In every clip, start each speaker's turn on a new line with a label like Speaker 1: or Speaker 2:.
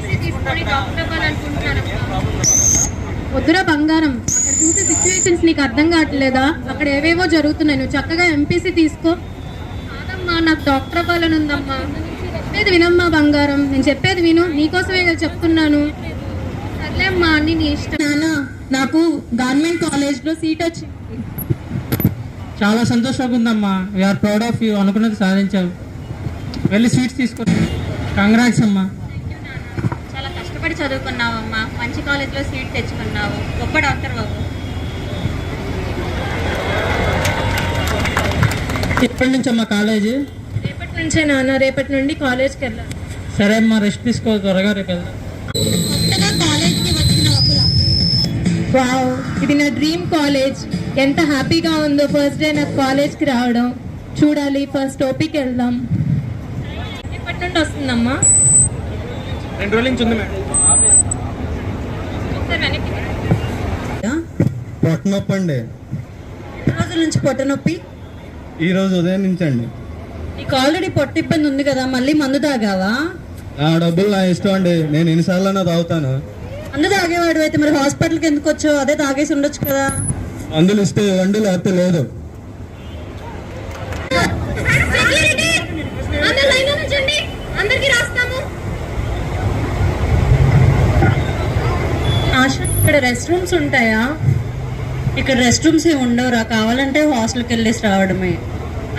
Speaker 1: తీసుకొని డాక్టర్ అవ్వాలనుకుంటున్నానమ్మా
Speaker 2: వద్దురా బంగారం. అక్కడ చూసే సిచ్యువేషన్స్ నీకు అర్థం కావట్లేదా? అక్కడ ఏవేవో జరుగుతున్నాయి. నువ్వు చక్కగా ఎంపీసీ తీసుకో.
Speaker 1: కాదమ్మా నాకు డాక్టర్ అవ్వాలని ఉందమ్మా.
Speaker 2: చెప్పేది వినమ్మా బంగారం. నేను చెప్పేది విను. నీకోసమే కదా చెప్తున్నాను.
Speaker 1: సర్లే అమ్మా అన్ని నీ ఇష్టం.
Speaker 2: నాన్న నాకు గవర్నమెంట్ కాలేజ్లో సీట్ వచ్చింది
Speaker 3: చాలా సంతోషంగా ఉందమ్మా. వీఆర్ ప్రౌడ్ ఆఫ్ యూ అనుకున్నది సాధించావు. వెళ్ళి స్వీట్స్ తీసుకో. కంగ్రాట్స్ అమ్మా.
Speaker 1: కష్టపడి చదువుకున్నావమ్మా? మంచి కాలేజ్లో సీట్ తెచ్చుకున్నావు. గొప్ప డాక్టర్ బాబు.
Speaker 3: ఎప్పటి నుంచి అమ్మా కాలేజ్
Speaker 2: రేపటి నుంచే నాన్న రేపటి నుండి కాలేజ్కి వెళ్ళాలి.
Speaker 3: సరే అమ్మా రెస్ట్ తీసుకో త్వరగా రేపు వెళ్దాం.
Speaker 2: వావ్ ఇది నా డ్రీమ్ కాలేజ్ ఎంత హ్యాపీగా ఉందో ఫస్ట్ డే నాకు కాలేజ్కి రావడం. చూడాలి ఫస్ట్ ఓపీకి వెళ్దాం. ఎప్పటి నుండి వస్తుందమ్మా?
Speaker 3: రెండు రోజుల నుంచి ఉంది మేడం.
Speaker 1: ఒకసారి వెనక్కి
Speaker 4: పొట్ట నొప్పి అండి
Speaker 2: రోజుల నుంచి పొట్ట నొప్పి
Speaker 4: ఈ రోజు ఉదయం నుంచి అండి.
Speaker 2: నీకు ఆల్రెడీ పొట్ట ఇబ్బంది ఉంది కదా మళ్ళీ మందు తాగావా?
Speaker 4: ఆ డబ్బులు నా ఇష్టం అండి. నేను ఎన్నిసార్లు తాగుతాను.
Speaker 2: మందు తాగేవాడు అయితే మరి హాస్పిటల్కి ఎందుకు వచ్చావు? అదే తాగేసి ఉండొచ్చు కదా.
Speaker 4: మందులు ఇస్తే ఇవ్వండి లేకపోతే లేదు.
Speaker 2: ఇక్కడ రెస్ట్ రూమ్స్ ఉంటాయా? ఇక్కడ రెస్ట్ రూమ్స్ ఏమి ఉండవురా? కావాలంటే హాస్టల్కి వెళ్ళేసి రావడమే.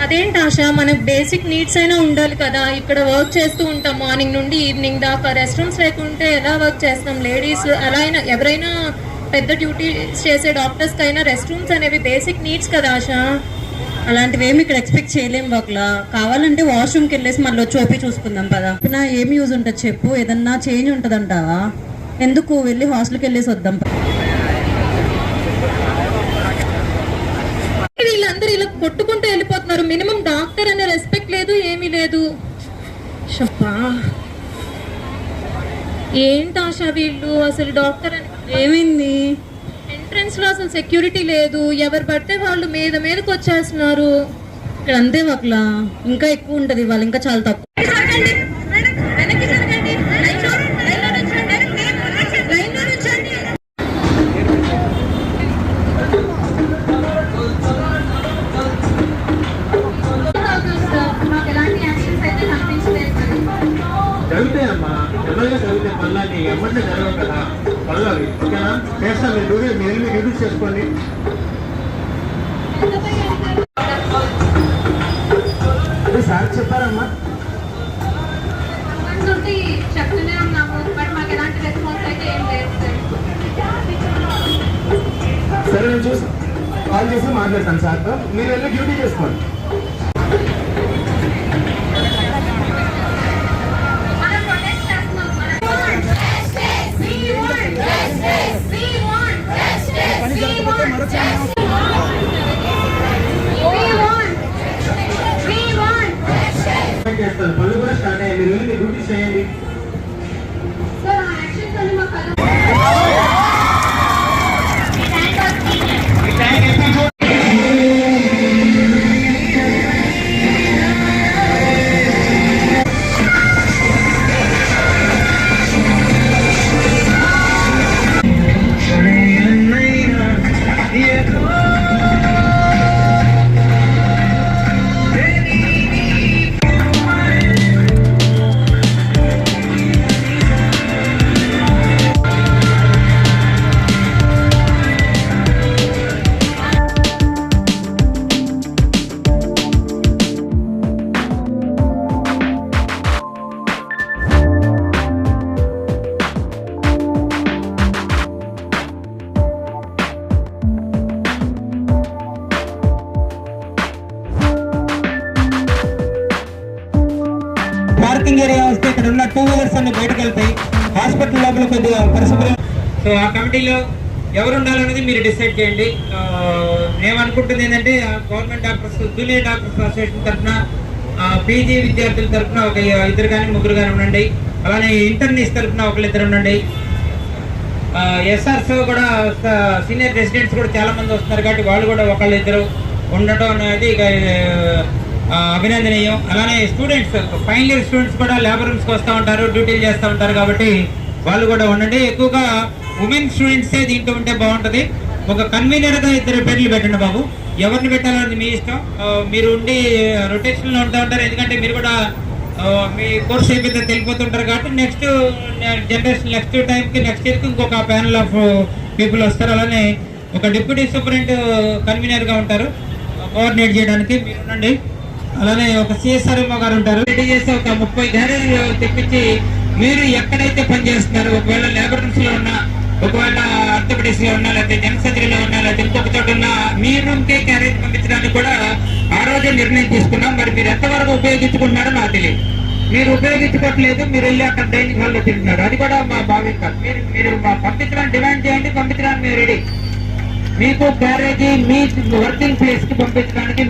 Speaker 2: అదేంటి ఆశ? మనకు బేసిక్ నీడ్స్ అయినా ఉండాలి కదా. ఇక్కడ వర్క్ చేస్తూ ఉంటాం. మార్నింగ్ నుండి ఈవినింగ్ దాకా రెస్ట్ రూమ్స్ లేకుంటే ఎలా వర్క్ చేస్తాం? లేడీస్ ఎలా అయినా ఎవరైనా పెద్ద డ్యూటీస్ చేసే డాక్టర్స్కి అయినా రెస్ట్ రూమ్స్ అనేవి బేసిక్ నీడ్స్ కదా ఆశ? అలాంటివి ఏమి ఇక్కడ ఎక్స్పెక్ట్ చేయలేం ఒకలా కావాలంటే వాష్రూమ్కి వెళ్ళేసి మళ్ళీ వచ్చి ఓపీ చూసుకుందాం పదా. నా ఏం యూజ్ ఉంటుంది చెప్పు? ఏదన్నా చేంజ్ ఉంటుందంటావా? ఎందుకు వెళ్ళి హాస్టల్కి వెళ్ళేసి వద్దాం? వీళ్ళందరూ ఇలా కొట్టుకుంటూ వెళ్ళిపోతున్నారు. మినిమం డాక్టర్ అనే రెస్పెక్ట్ లేదు ఏమీ లేదు. ఏంటి ఆశ వీళ్ళు? అసలు డాక్టర్ అని ఏమైంది? ఎంట్రన్స్లో అసలు సెక్యూరిటీ లేదు. ఎవరు పడితే వాళ్ళు మీద మీదకి వచ్చేస్తున్నారు. ఇక్కడ అంతే ఒకలా ఇంకా ఎక్కువ ఉంటది వాళ్ళు ఇంకా చాలా తక్కువ.
Speaker 5: ఎమ్మటే జరగవు కదా. పర్లేదు ఓకేనా? చేస్తాను మీరు డ్యూటీ మీరు వెళ్ళి డ్యూటీ చేసుకోండి. అదే సార్ చెప్పారమ్మా.
Speaker 1: వన్ నుండి చెప్తూనే ఉన్నాము బట్ మాకు ఎలాంటి రెస్పాన్స్ అయితే ఏం లేదు సార్.
Speaker 5: సరే నేను చూసి కాల్ చేసి మాట్లాడతాను సార్తో. మీరు వెళ్ళి డ్యూటీ చేసుకోండి.
Speaker 3: పార్కింగ్ ఏరియా వస్తే ఇక్కడ ఉన్న టూ వీలర్స్ అన్ని బయటకు వెళ్తాయి. హాస్పిటల్ లోపల కొద్దిగా పరిశుభ్రం. సో ఆ కమిటీలో ఎవరు ఉండాలనేది మీరు డిసైడ్ చేయండి. ఆ, నేను అనుకుంటుంది ఏంటంటే government doctors junior doctors association తరఫున పీజీ విద్యార్థుల తరఫున ఒక ఇద్దరు కానీ ముగ్గురు కానీ ఉండండి. అలానే ఇంటర్నీస్ తరఫున ఒకరిద్దరు ఉండండి. ఎస్ఆర్స్ కూడా సీనియర్ రెసిడెంట్స్ కూడా చాలా మంది వస్తున్నారు కాబట్టి వాళ్ళు కూడా ఒకళ్ళు ఇద్దరు ఉండటం అనేది ఇక అభినందనీయం. అలానే స్టూడెంట్స్ ఫైనల్ ఇయర్ స్టూడెంట్స్ కూడా లేబర్ రూమ్స్కి వస్తూ ఉంటారు డ్యూటీలు చేస్తూ ఉంటారు కాబట్టి వాళ్ళు కూడా ఉండండి. ఎక్కువగా ఉమెన్ స్టూడెంట్సే దీంట్లో ఉంటే బాగుంటుంది. ఒక కన్వీనర్గా ఇద్దరు పేర్లు పెట్టండి బాబు. ఎవరిని పెట్టాలన్నది మీ ఇష్టం. మీరు ఉండి రొటేషన్లో ఉంటూ ఉంటారు. ఎందుకంటే మీరు కూడా మీ కోర్స్ అయిపోతే తెలిపోతుంటారు కాబట్టి నెక్స్ట్ జనరేషన్ నెక్స్ట్ టైంకి నెక్స్ట్ ఇయర్కి ఇంకొక ప్యానల్ ఆఫ్ పీపుల్ వస్తారు. అలానే ఒక డిప్యూటీ సూపరింట్ కన్వీనర్గా ఉంటారు. కోఆర్డినేట్ చేయడానికి మీరు ఉండండి. అలానే ఒక సిఎస్ఆర్ఎంఓ గారు ఉంటారు. రెడీ చేసి ఒక ముప్పై గ్యారేజీలు తెప్పించి మీరు ఎక్కడైతే పనిచేస్తున్నారు ఒకవేళ లేబర్లో ఉన్నా ఒకవేళ ఆర్థోపెడిక్స్లో ఉన్నా లేకపోతే జనసర్జరీలో ఉన్నా లేకపోతే ఇంకొక చోట ఉన్నా మీ రూమ్ కే క్యారేజ్ పంపించడానికి కూడా ఆ రోజే నిర్ణయం తీసుకున్నాం. మరి మీరు ఎంతవరకు ఉపయోగించుకుంటున్నారో నాకు తెలియదు. మీరు ఉపయోగించుకోవట్లేదు మీరు వెళ్ళి అక్కడ డైనింగ్ హాల్లో తింటున్నారు. అది కూడా మా భావ్యం కాదు. మీరు మీరు పంపించడానికి డిమాండ్ చేయండి పంపించడానికి మీరు రెడీ మీకు క్యారేజీ మీ వర్కింగ్ ప్లేస్కి పంపించడానికి